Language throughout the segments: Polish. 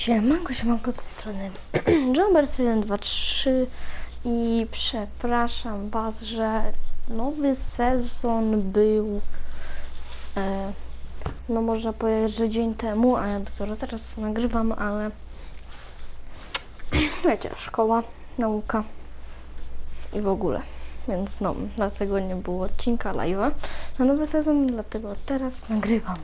Siemanko, siemanko z tej strony Jumper 123 i przepraszam Was, że nowy sezon był e, no można powiedzieć, że dzień temu, a ja dopiero teraz nagrywam, ale wiecie, szkoła, nauka i w ogóle. Więc no, dlatego nie było odcinka live'a na nowy sezon, dlatego teraz nagrywam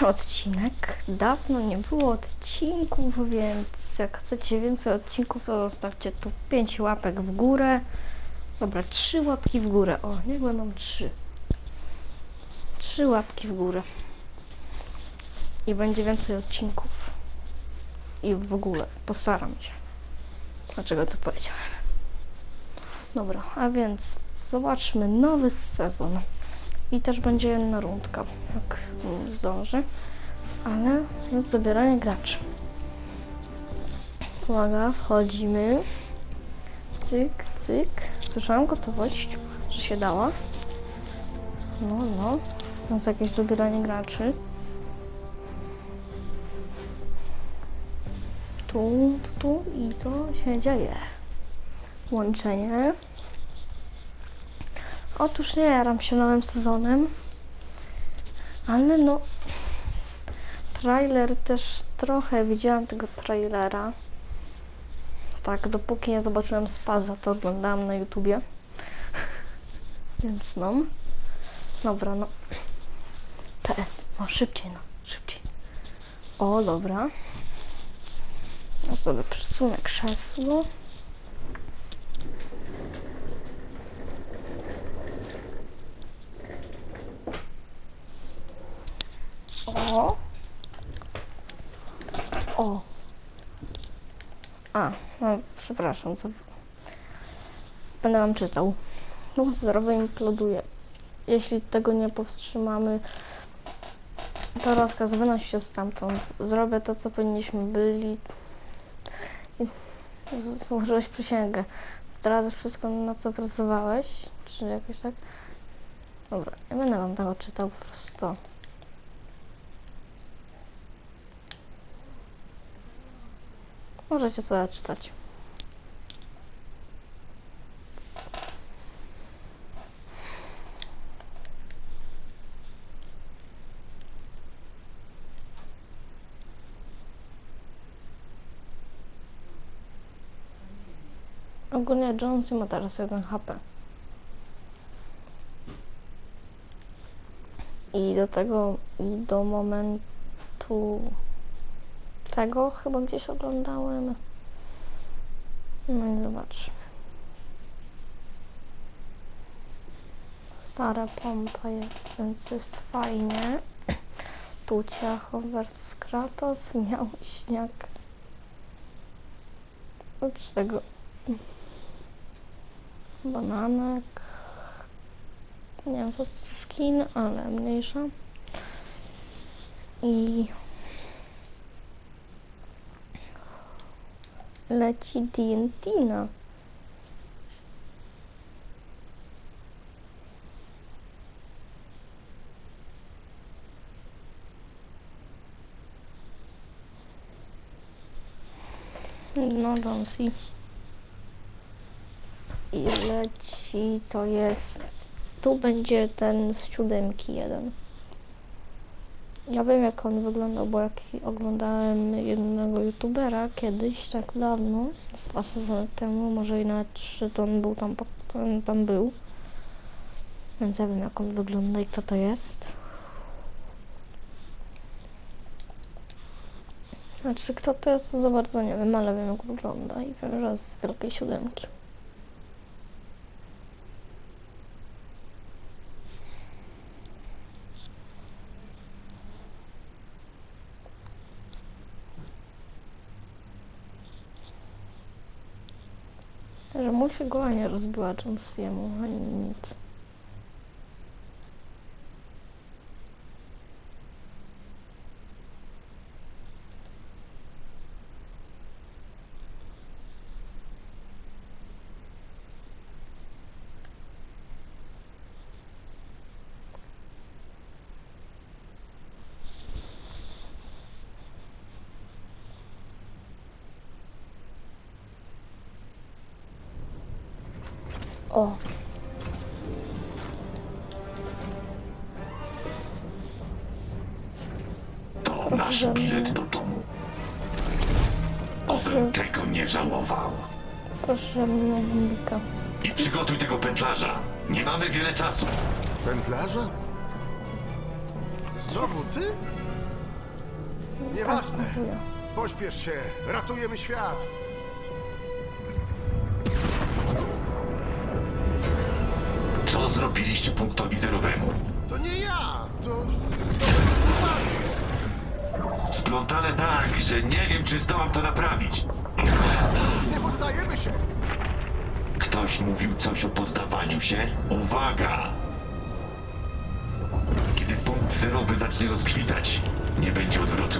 odcinek. Dawno nie było odcinków, więc jak chcecie więcej odcinków, to zostawcie tu 5 łapek w górę. Dobra, 3 łapki w górę. O, niech będą 3. 3 łapki w górę. I będzie więcej odcinków. I w ogóle postaram się. Dlaczego to powiedziałem? Dobra, a więc zobaczmy nowy sezon. I też będzie jedna rundka, jak zdążę. Ale jest zabieranie graczy. Uwaga, wchodzimy. Cyk, cyk. Słyszałam gotowość, że się dała. No, no. Jest jakieś dobieranie graczy. Tu, tu, tu i co się dzieje? Łączenie. Otóż nie jaram się nowym sezonem, ale no trailer też trochę widziałam tego trailera. Tak, dopóki nie zobaczyłem Spaza, to oglądałam na YouTubie. Więc no. Dobra, no. PS, no szybciej, no, szybciej. O, dobra. Ja sobie przesunę krzesło. O. O. A, no, przepraszam, co... Będę wam czytał. Ruch zdrowy imploduje. Jeśli tego nie powstrzymamy, to rozkaz wynosi się stamtąd. Zrobię to, co powinniśmy byli. Złożyłeś przysięgę. Zdradzasz wszystko, na co pracowałeś? Czy jakoś tak? Dobra, nie będę wam tego czytał, po prostu Możecie sobie czytać. Ogólnie Jonesy ma teraz 1 HP. I do tego, i do momentu tego chyba gdzieś oglądałem. No i zobaczmy. Stara pompa jest, więc jest fajnie. Tu Ciacho versus Kratos, miał śniak. Oprócz tego bananek. Nie wiem co to skin, ale mniejsza. I leci TNT na. No, Jonesy. I leci, to jest... Tu będzie ten z siódemki jeden. Ja wiem jak on wyglądał, bo jak oglądałem jednego youtubera kiedyś, tak dawno, z dwa temu, może i nawet trzy, to on był tam, on tam był. Więc ja wiem jak on wygląda i kto to jest. Znaczy kto to jest, to za bardzo nie wiem, ale wiem jak wygląda i wiem, że z wielkiej siódemki. Że mu się głowa nie rozbiła Jonesiemu, ani nic. O, To nasz bilet do domu. Obym tego nie żałował. proszę mnie Windika. I przygotuj tego pętlarza. Nie mamy wiele czasu. Pętlarza? Znowu ty? Nieważne. Dziękuję. Pośpiesz się, ratujemy świat. Co zrobiliście punktowi zerowemu? To nie ja, to... Splątane tak, że nie wiem, czy zdołam to naprawić. Już nie poddajemy się. Ktoś mówił coś o poddawaniu się? Uwaga! Kiedy punkt zerowy zacznie rozkwitać, nie będzie odwrotu.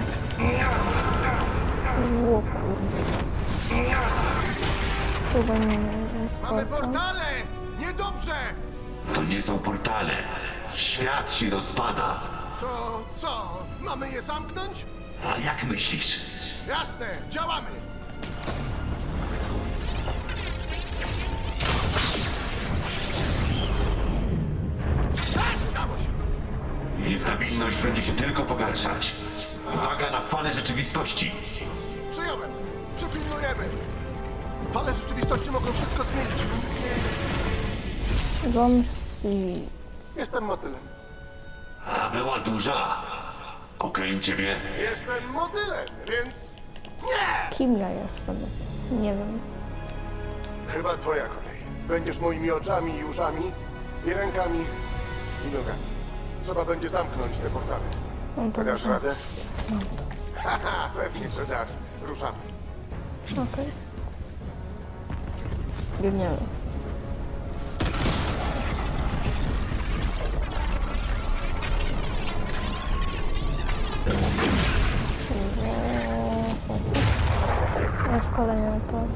O kurde. Chyba nie jest Mamy portal. portale! Niedobrze! To nie są portale. Świat się rozpada. To co? Mamy je zamknąć? A jak myślisz? Jasne, działamy! Tak, udało się! Niestabilność będzie się tylko pogarszać. Uwaga na falę rzeczywistości. Przyjąłem! Przypilnujemy! Fale rzeczywistości mogą wszystko zmienić. Gonsi. Jestem motylem. Ta była duża. Okej, u ciebie? Jestem motylem, więc... Nie! Kim ja jestem? Nie wiem. Chyba twoja kolej. Będziesz moimi oczami i uszami, i rękami, i nogami. Trzeba będzie zamknąć te portale. No to Dasz dobrze. radę? Haha, pewnie to dasz. Ruszamy. Okej. Biegniemy. Jest kolejny portal.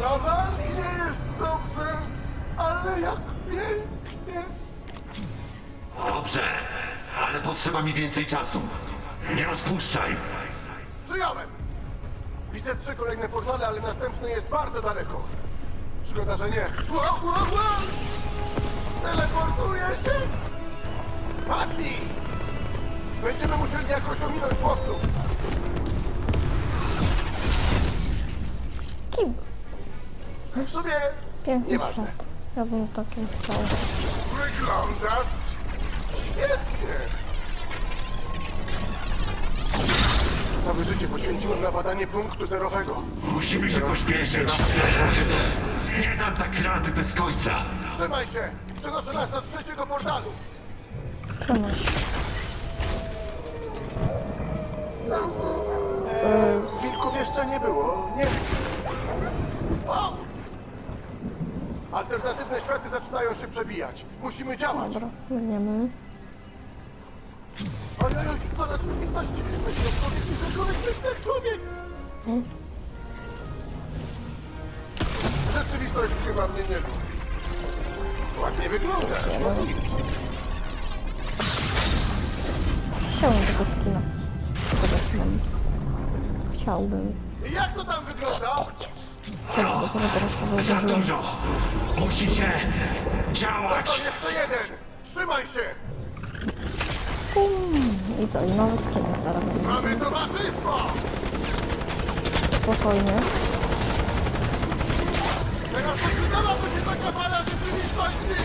Nadal nie jest dobrze, ale jak pięknie. Dobrze, ale potrzeba mi więcej czasu. Nie odpuszczaj. Przyjąłem! Widzę trzy kolejne portale, ale następny jest bardzo daleko. Szkoda, że nie. Wow, wow, wow! Teleportuję się! Padnij! Będziemy musieli jakoś ominąć chłopców. Kim? W sumie Piękny Nieważne. świat. Ja bym takim chciał. wyglądasz świetnie. Całe życie poświęciłem na badanie punktu zerowego. Musimy się pośpieszyć. Nie dam tak rady bez końca. Trzymaj się! Przenoszę nas do trzeciego portalu! Przenoś. Wilków jeszcze nie było, nie o! Alternatywne światy zaczynają się przebijać. Musimy działać. Dobra, biegniemy. Oj, oj, oj, na rzeczywistości? Myślę, człowiek, myślę, człowiek, myślę, człowiek! Hmm? Rzeczywistość chyba mnie nie lubi. Ładnie wygląda. Chciałbym tego skina. Tego. Chciałbym. Jak to tam wygląda? Jest. Teraz dopiero teraz to Za zauważyłem. dużo. Musicie To działać. jeszcze jeden! Trzymaj się! Pum. I co, i nowy skin zaraz będzie. Mamy towarzystwo! Spokojnie. Teraz wyglądałaby się taka fala rzeczywistości!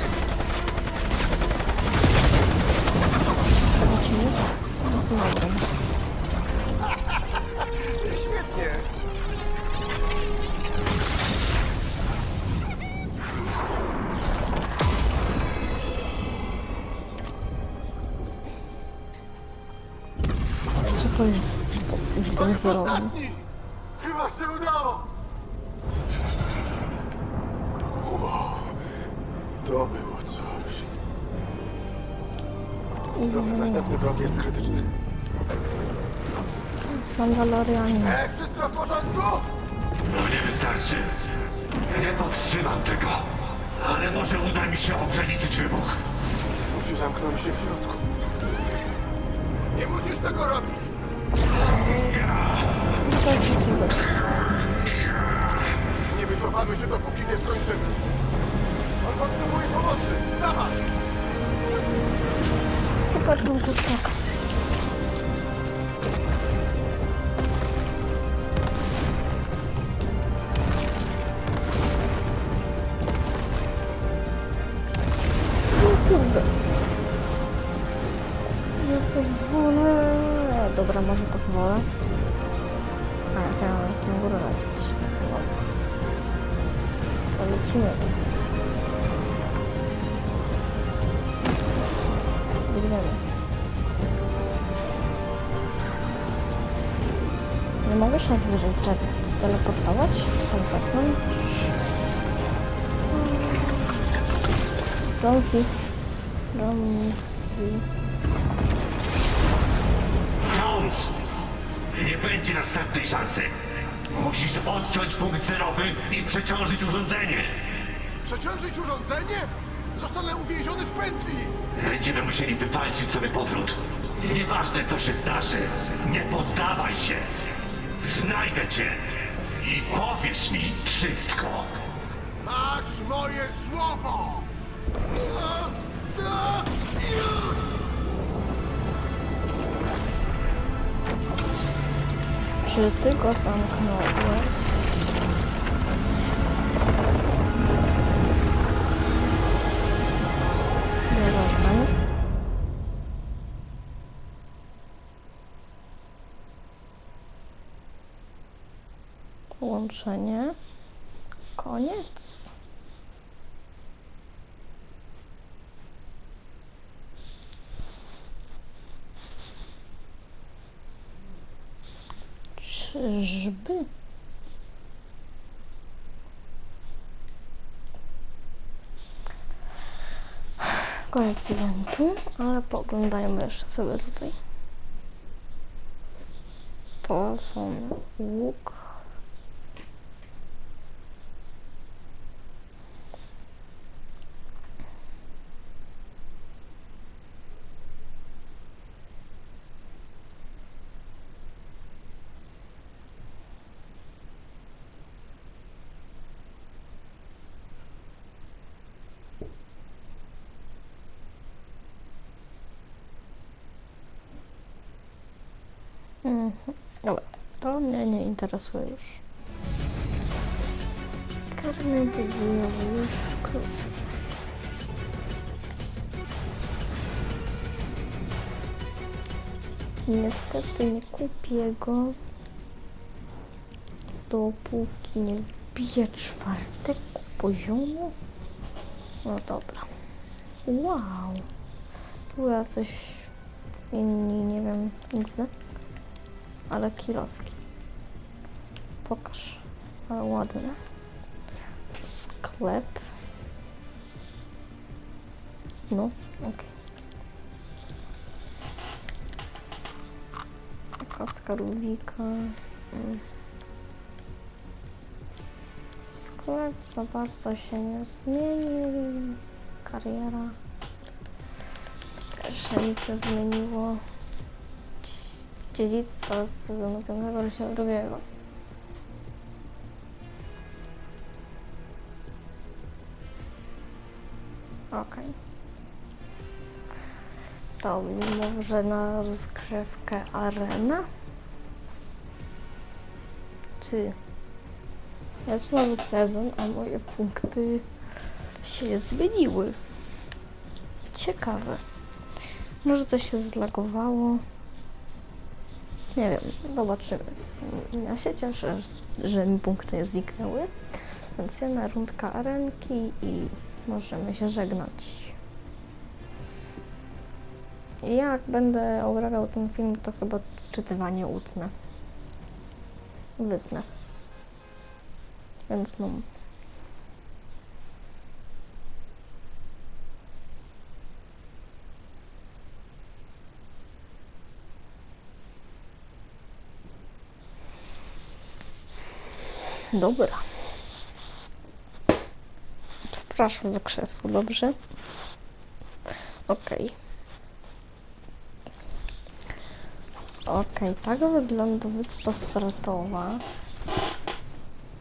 Przelecimy. Z To ostatni! Chyba się udało! Wow, to było coś. Dobra, następny krok jest krytyczny. Mandalorianie. E, wszystko w porządku? No nie wystarczy. Nie powstrzymam tego. Ale może uda mi się ograniczyć wybuch. Musi zamknąć się w środku. Nie musisz tego robić! Nie wycofamy się, dopóki nie skończymy. On potrzebuje pomocy! Dawaj! Chyba tą kurczaka. Dobra, może pozwolę. A jak ja mam z górę lecieć. To lecimy. Biegniemy. Nie mogę się czek teleportować? Pepnąć? Rosie. Rosie. Nie będzie następnej szansy. Musisz odciąć punkt zerowy i przeciążyć urządzenie. Przeciążyć urządzenie? Zostanę uwięziony w pętli! Będziemy musieli wywalczyć sobie powrót. Nieważne co się zdarzy, nie poddawaj się. Znajdę cię i powiesz mi wszystko. Masz moje słowo! A! Czy ty go zamknąłeś? Połączenie. Koniec. Czyżby? Koniec eventu, ale pooglądajmy jeszcze sobie tutaj. To są łuk. Mhm. Dobra, to mnie nie interesuje już. Karny wywojowy już wkrótce. Niestety nie kupię go dopóki nie wbiję czwartego poziomu. No dobra. Wow. Tu jacyś inni, nie wiem, widzę. Ale kilowki. Pokaż. Ale ładne. Sklep. No, okej. Kaska Rubika. Mm. Sklep za bardzo się nie zmienił. Kariera. Też się zmieniło. Dziedzictwo z sezonu 5 rozdziału drugiego. Okej. To może na rozgrzewkę arena? Czy jest nowy sezon, a moje punkty się zmieniły? Ciekawe. Może coś się zlagowało. Nie wiem, zobaczymy. Ja się cieszę, że mi punkty zniknęły. Więc jedna rundka arenki i możemy się żegnać. Jak będę obrabiał ten film, to chyba czytywanie utnę. Wytnę. Więc no. Dobra. Przepraszam za krzesło, dobrze? Okej. Okej, tak wygląda wyspa startowa.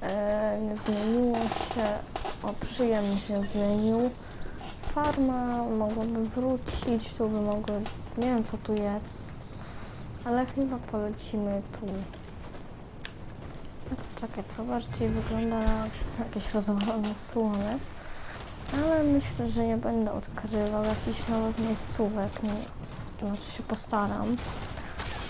E, nie zmieniło się O, przyjemnie się zmienił. Farma mogłaby wrócić, tu by mogło... Nie wiem co tu jest. Ale chyba polecimy tu. Czekaj, to bardziej wygląda na jakieś rozwalone słony. Ale myślę, że nie będę odkrywał jakichś nowych miejscówek. Nie, znaczy się postaram.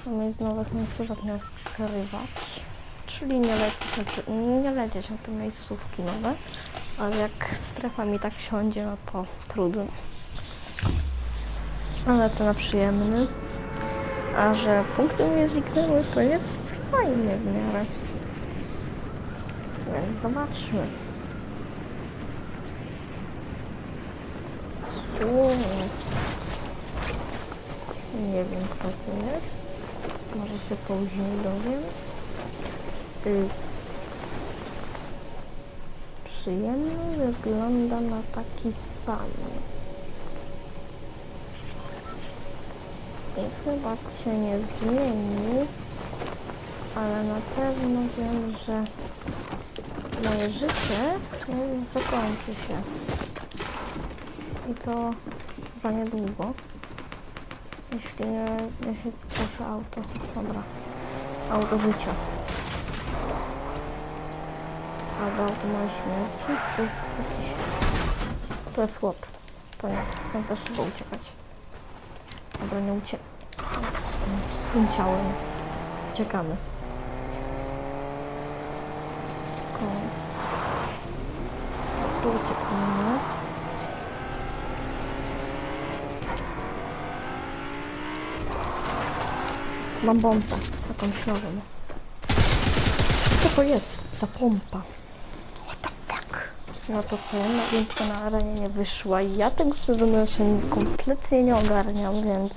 Miejsc nowych miejscówek nie odkrywać. Czyli nie lecieć, znaczy nie lecieć na te miejscówki nowe. Ale jak strefa mi tak siądzie, no to trudno. Ale to na przyjemny. A że punkty mnie zniknęły, to jest fajnie w miarę. Więc zobaczmy. Tu jest. Nie wiem co to jest. Może się później dowiem. Y... Przyjemny wygląda na taki sam. I chyba się nie zmienił. Ale na pewno wiem, że moje życie nie zakończy się. I to za niedługo. Jeśli nie, proszę auto. Dobra. Auto życia. Albo auto mojej śmierci. To jest jakiś... To jest chłop. To nie. Stąd też trzeba uciekać. Dobra, nie uciek... Z tym ciałem. Uciekamy. Tylko... Tu uciekamy. Mam bombę, jakąś nową. Co to jest za pompa? What the fuck? No to co, nowinka na arenie nie wyszła i ja tego sezonu jeszcze kompletnie nie ogarniam, więc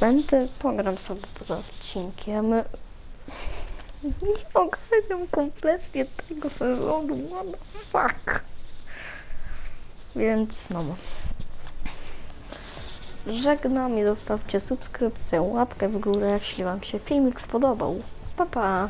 będę, pogram sobie poza odcinkiem. Nie ogarniam kompletnie tego sezonu, what the fuck? Więc no. Żegnam i zostawcie subskrypcję, łapkę w górę, jeśli Wam się filmik spodobał. Pa pa!